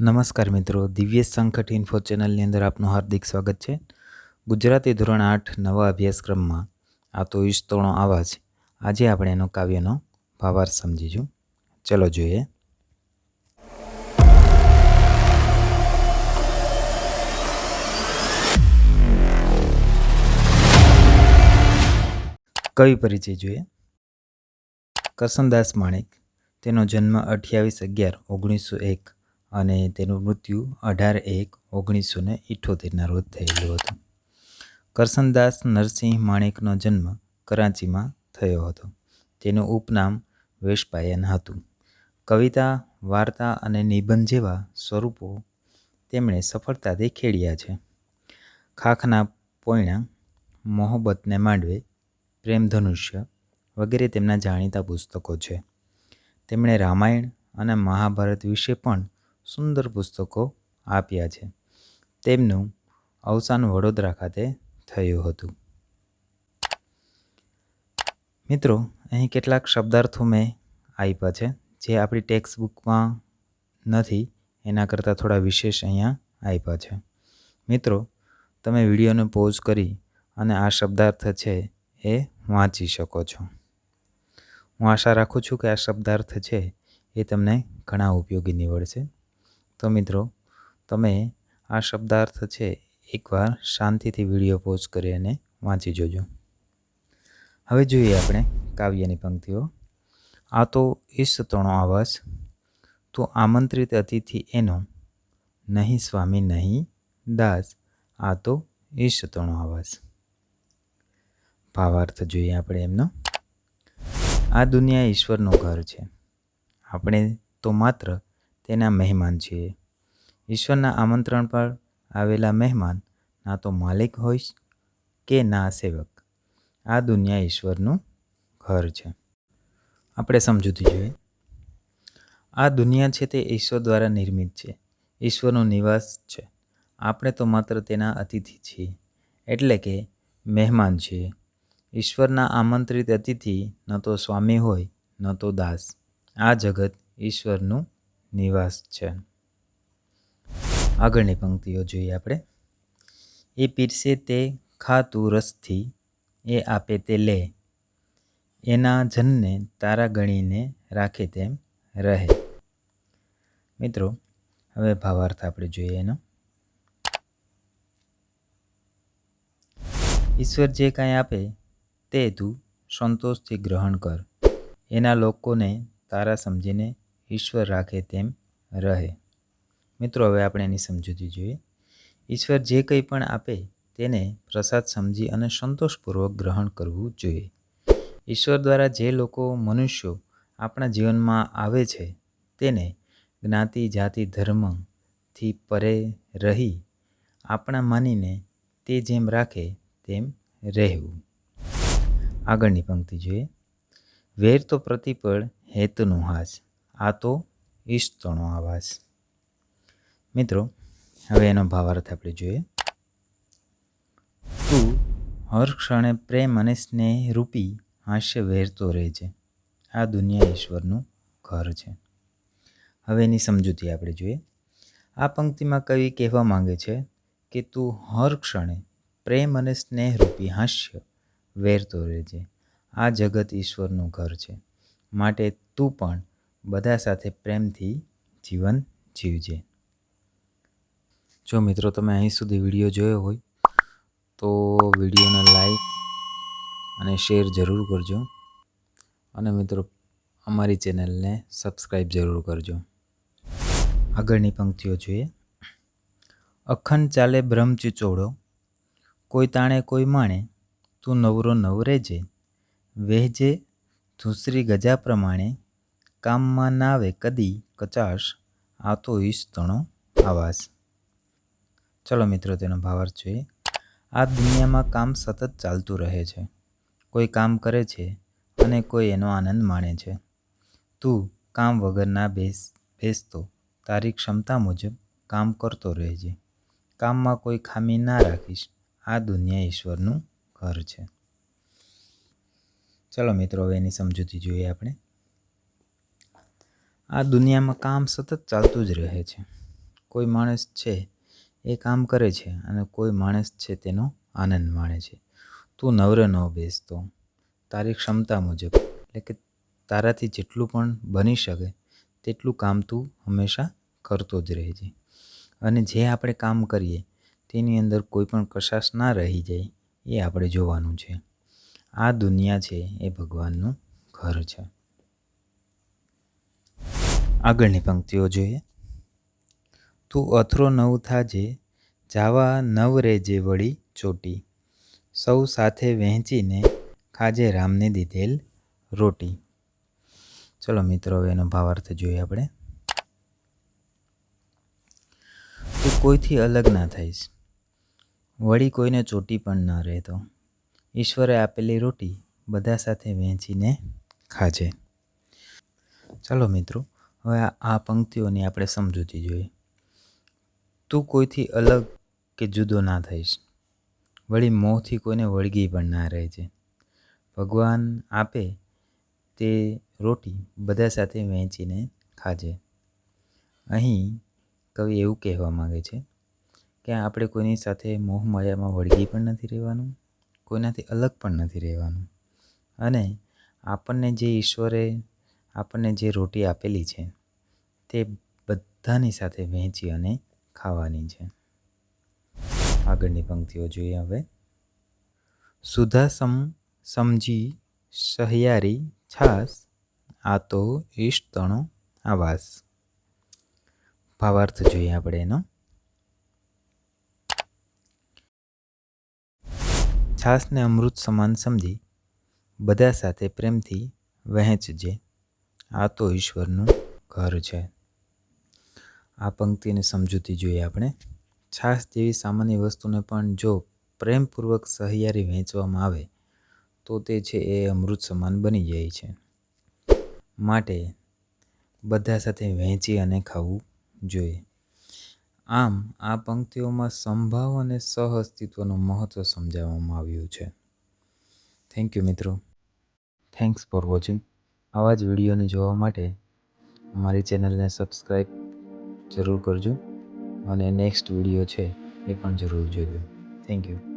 નમસ્કાર મિત્રો, દિવ્ય સંકટ ઇન્ફો ચેનલની અંદર આપનું હાર્દિક સ્વાગત છે. ગુજરાતી ધોરણ આઠ નવા અભ્યાસક્રમમાં આ તો ઈશ્તોણો આવાજ. આજે આપણે એનો કાવ્યનો ભાવાર્થ સમજીશું. ચલો જોઈએ. કવિ પરિચય જોઈએ. કરસનદાસ માણેક, તેનો જન્મ અઠ્યાવીસ અગિયાર ઓગણીસો એક અને તેનું મૃત્યુ અઢાર એક ઓગણીસો ને ઇઠ્ઠોતેરના રોજ થયેલું હતું. કરસનદાસ નરસિંહ માણેકનો જન્મ કરાંચીમાં થયો હતો. તેનું ઉપનામ વેશપાયન હતું. કવિતા, વાર્તા અને નિબંધ જેવા સ્વરૂપો તેમણે સફળતાથી ખેડ્યા છે. ખાખના પોયણા, મોહબ્બતને માંડવે પ્રેમ ધનુષ્ય વગેરે તેમના જાણીતા પુસ્તકો છે. તેમણે રામાયણ અને મહાભારત વિશે પણ સુંદર પુસ્તકો આપ્યા છે. તેમનું અવસાન વડોદરા ખાતે થયું હતું. મિત્રો, અહીં કેટલાક શબ્દાર્થો મેં આપ્યા છે, જે આપણી ટેક્સ્ટ બુકમાં નથી, એના કરતાં થોડા વિશેષ અહીંયા આપ્યા છે. મિત્રો, તમે વિડીયોને પોઝ કરી અને આ શબ્દાર્થ છે એ વાંચી શકો છો. હું આશા રાખું છું કે આ શબ્દાર્થ છે એ તમને ઘણા ઉપયોગી નીવડશે. તો મિત્રો, તમે આ શબ્દાર્થ છે એકવાર શાંતિથી વીડિયો પોઝ કરી અને વાંચી જોજો. હવે જોઈએ આપણે કાવ્યની પંક્તિઓ. આ તો ઈશતણો આવાસ તો આમંત્રિત અતિથિ એનો. નહીં સ્વામી, નહીં દાસ, આ તો ઈશતણો આવાસ ભાવાર્થ જોઈએ આપણે એમનો. આ દુનિયા ઈશ્વરનું ઘર છે. આપણે તો માત્ર તેના મહેમાન છીએ ઈશ્વરના આમંત્રણ પર આવેલા મહેમાન ના તો માલિક હોય કે ના સેવક? આ દુનિયા ઈશ્વરનું ઘર છે. આપણે સમજૂતી જોઈએ. આ દુનિયા છે તે ઈશ્વર દ્વારા નિર્મિત છે. ઈશ્વરનો નિવાસ છે. આપણે તો માત્ર તેના અતિથિ છીએ. એટલે કે મહેમાન છીએ. ઈશ્વરના આમંત્રિત અતિથિ ન તો સ્વામી હોય, ન તો દાસ. આ જગત ઈશ્વરનું નિવાસ છે. આગળની પંક્તિઓ જોઈએ આપણે. એ પીરસે તે ખાતું રસથી, એ આપે તે લે. એના જનને તારા ગણીને રાખે તેમ રહે. મિત્રો, હવે ભાવાર્થ આપણે જોઈએ એનો. ઈશ્વર જે કાંઈ આપે તે તું સંતોષથી ગ્રહણ કર. એના લોકોને તારા સમજીને ઈશ્વર રાખે તેમ રહે. મિત્રો, હવે આપણે એની સમજૂતી જોઈએ. ઈશ્વર જે કંઈ પણ આપે તેને પ્રસાદ સમજી અને સંતોષપૂર્વક ગ્રહણ કરવું જોઈએ. ઈશ્વર દ્વારા જે લોકો મનુષ્યો આપણા જીવનમાં આવે છે તેને જ્ઞાતિ, જાતિ, ધર્મથી પરે રહી આપણા માનીને તે જેમ રાખે તેમ રહેવું. આગળની પંક્તિ જોઈએ. વેર તો પ્રતિપળ, હેતનું હાસ. આ તો ઈષ્ટનો આવાસ મિત્રો, હવે એનો ભાવાર્થ આપણે જોઈએ. તું હર ક્ષણે પ્રેમ અને સ્નેહ રૂપી હાસ્ય વેરતો રહેજે આ દુનિયા ઈશ્વરનું ઘર છે. હવે એની સમજૂતી આપણે જોઈએ. આ પંક્તિમાં કવિ કહેવા માંગે છે કે તું હર ક્ષણે પ્રેમ અને સ્નેહરૂપી હાસ્ય વેરતો રહેજે આ જગત ઈશ્વરનું ઘર છે. માટે તું પણ બધા સાથે પ્રેમથી જીવન જીવજે. જો મિત્રો તમે અહીં સુધી વીડિયો જોયો હોય, તો વિડીયોને લાઈક અને શેર જરૂર કરજો. અને મિત્રો, અમારી ચેનલને સબસ્ક્રાઈબ જરૂર કરજો. આગળની પંક્તિઓ જોઈએ. અખંડ ચાલે બ્રહ્મચિચોડો કોઈ તાણે કોઈ માણે, તું નવરો નવરે જે વહેજે ધૂસરી ગજા પ્રમાણે કામમાં નાવે કદી કચાશ, આ તો ઈશ તણો આવાસ. ચલો મિત્રો, તેનો ભાવાર્થ જોઈએ. આ દુનિયામાં કામ સતત ચાલતું રહે છે. કોઈ કામ કરે છે અને કોઈ એનો આનંદ માણે છે. તું કામ વગર ના બેસ, બેસતો, તારી ક્ષમતા મુજબ કામ કરતો રહેજે. કામમાં કોઈ ખામી ના રાખીશ. આ દુનિયા ઈશ્વરનું ઘર છે. ચલો મિત્રો, હવે એની સમજૂતી જોઈએ આપણે. આ દુનિયામાં કામ સતત ચાલતું જ રહે છે. કોઈ માણસ છે એ કામ કરે છે અને કોઈ માણસ છે તેનો આનંદ માણે છે. તું નવરે ન બેસતો તારી ક્ષમતા મુજબ. એટલે કે તારાથી જેટલું પણ બની શકે, તેટલું કામ તું હંમેશા કરતો જ રહેજે અને જે આપણે કામ કરીએ, તેની અંદર કોઈ પણ કશાશ ના રહી જાય, એ આપણે જોવાનું છે. આ દુનિયા છે એ ભગવાનનું ઘર છે. આગળની પંક્તિઓ જોઈએ. તું અથરો નવ થાજે, જાવા નવ રેજે વળી ચોટી. સૌ સાથે વહેંચીને ખાજે રામને દીધેલ રોટી. ચલો મિત્રો, હવે એનો ભાવાર્થ જોઈએ આપણે. તું કોઈથી અલગ ના થઈશ. વળી કોઈને ચોટી પણ ન રહેતો. ઈશ્વરે આપેલી રોટી બધા સાથે વહેંચીને ખાજે. ચાલો મિત્રો હવે આ પંક્તિઓની આપણે સમજૂતી જોઈએ. તું કોઈથી અલગ કે જુદો ના થઈશ. વળી મોંથી કોઈને વળગી પણ ના રહેજે ભગવાન આપે તે રોટી બધા સાથે વહેંચીને ખાજે. અહીં કવિ એવું કહેવા માગે છે કે આપણે કોઈની સાથે મોહ માયામાં વળગી પણ નથી રહેવાનું, કોઈનાથી અલગ પણ નથી રહેવાનું. અને આપણને જે ઈશ્વરે આપણને જે રોટી આપેલી છે, તે બધાની સાથે વહેંચી અને ખાવાની છે. આગળની પંક્તિઓ જોઈએ હવે. સુધાસમ સમજી સહિયારી છાસ, આ તો ઈષ્ટનો આવાસ. ભાવાર્થ જોઈએ આપણે એનો. છાસને અમૃત સમાન સમજી બધા સાથે પ્રેમથી વહેંચજે. આ તો ઈશ્વરનું ઘર છે. આ પંક્તિને સમજૂતી જોઈએ આપણે. છાસ જેવી સામાન્ય વસ્તુને પણ જો પ્રેમપૂર્વક સહિયારી વહેંચવામાં આવે, તો તે છે એ અમૃત સમાન બની જાય છે. માટે બધા સાથે વહેંચી અને ખાવું જોઈએ. આમ, આ પંક્તિઓમાં સંભાવ અને સહઅસ્તિત્વનું મહત્ત્વ સમજાવવામાં આવ્યું છે. થેન્ક યુ મિત્રો. થેન્ક્સ ફોર વોચિંગ આવા જ વિડીયોને જોવા માટે મારી ચેનલને સબસ્ક્રાઈબ જરૂર કરજો. અને નેક્સ્ટ વીડિયો છે એ પણ જરૂર જોજો. Thank you.